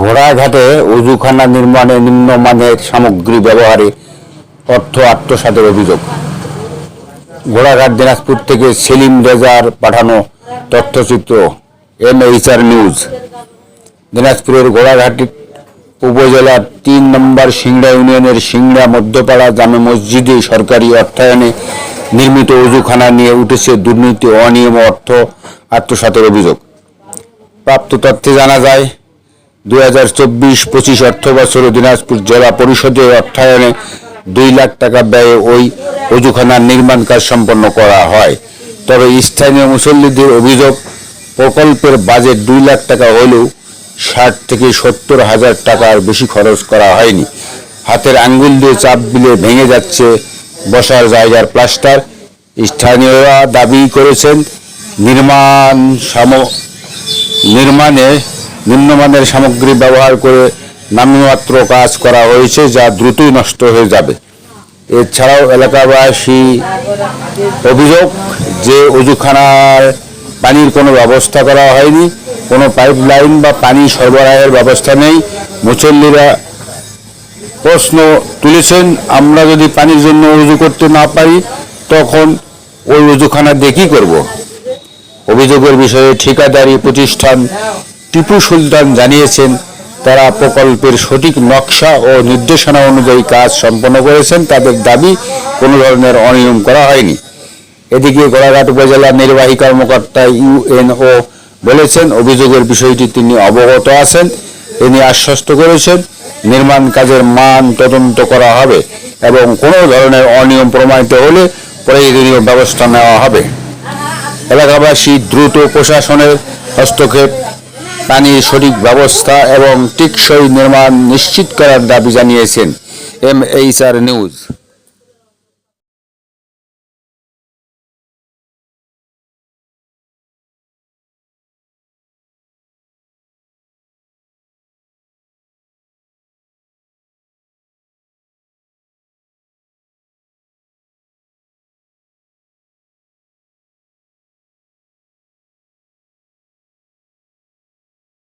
ঘোড়াঘাটে উজুখানা নির্মাণে নিম্নমানের সামগ্রী ব্যবহারে অর্থ আত্মসাতের অভিযোগ। ঘোড়াঘাট দিনাজপুর থেকে সেলিম রেজার পাঠানো তথ্যচিত্র এনএইচআর নিউজ। দিনাজপুরের ঘোড়াঘাট উপজেলার তিন নম্বর সিংড়া ইউনিয়নের সিংড়া মধ্যপাড়া জামে মসজিদে সরকারি অর্থায়নে নির্মিত উজুখানা নিয়ে উঠেছে দুর্নীতি, অনিয়ম, অর্থ, আত্মসাতের অভিযোগ। প্রাপ্ত তথ্যে জানা যায়, দুই হাজার চব্বিশ পঁচিশ অর্থ বছরে দিনাজপুর জেলা পরিষদের অর্থায়নে দুই লাখ টাকা ব্যয়ে ওই অজুখানার নির্মাণ কাজ সম্পন্ন করা হয়। তবে স্থানীয় মুসল্লিদের অভিযোগ, প্রকল্পের বাজেট দুই লাখ টাকা হলেও ষাট থেকে সত্তর হাজার টাকার বেশি খরচ করা হয়নি। হাতের আঙ্গুল দিয়ে চাপ দিলে ভেঙে যাচ্ছে বসার জায়গার প্লাস্টার। স্থানীয়রা দাবি করেছেন, নির্মাণ সাম, নির্মাণে নিম্নমানের সামগ্রী ব্যবহার করে নামমাত্র কাজ করা হয়েছে যা দ্রুতই নষ্ট হয়ে যাবে। এছাড়াও এলাকাবাসী অভিযোগ যে অজুখানার পানির কোনো ব্যবস্থা করা হয়নি, কোনো পাইপ লাইন বা পানি সরবরাহের ব্যবস্থা নেই। মুসল্লিরা প্রশ্ন তুলেছেন, আমরা যদি পানির জন্য উজু করতে না পারি, তখন ওই উজুখানা দিয়ে কী করব? অভিযোগের বিষয়ে ঠিকাদারি প্রতিষ্ঠান টিপু সুলতান জানিয়েছেন, তারা প্রকল্পের সঠিক নকশা ও নির্দেশনা অনুযায়ী কাজ সম্পন্ন করেছেন। তাদের দাবি, কোনো ধরনের অনিয়ম করা হয়নি। এদিকে গোড়াঘাট উপজেলা নির্বাহী কর্মকর্তা ইউএনও বলেছেন, অভিযোগের বিষয়টি তিনি অবগত আছেন, তিনি আশ্বস্ত করেছেন। নির্মাণ কাজের মান তদন্ত করা হবে এবং কোনো ধরনের অনিয়ম প্রমাণিত হলে প্রয়োজনীয় ব্যবস্থা নেওয়া হবে। এলাকাবাসী দ্রুত প্রশাসনের হস্তক্ষেপ পানির সঠিক ব্যবস্থা এবং টিকসই নির্মাণ নিশ্চিত করার দাবি জানিয়েছেন এম এইচ আর নিউজ।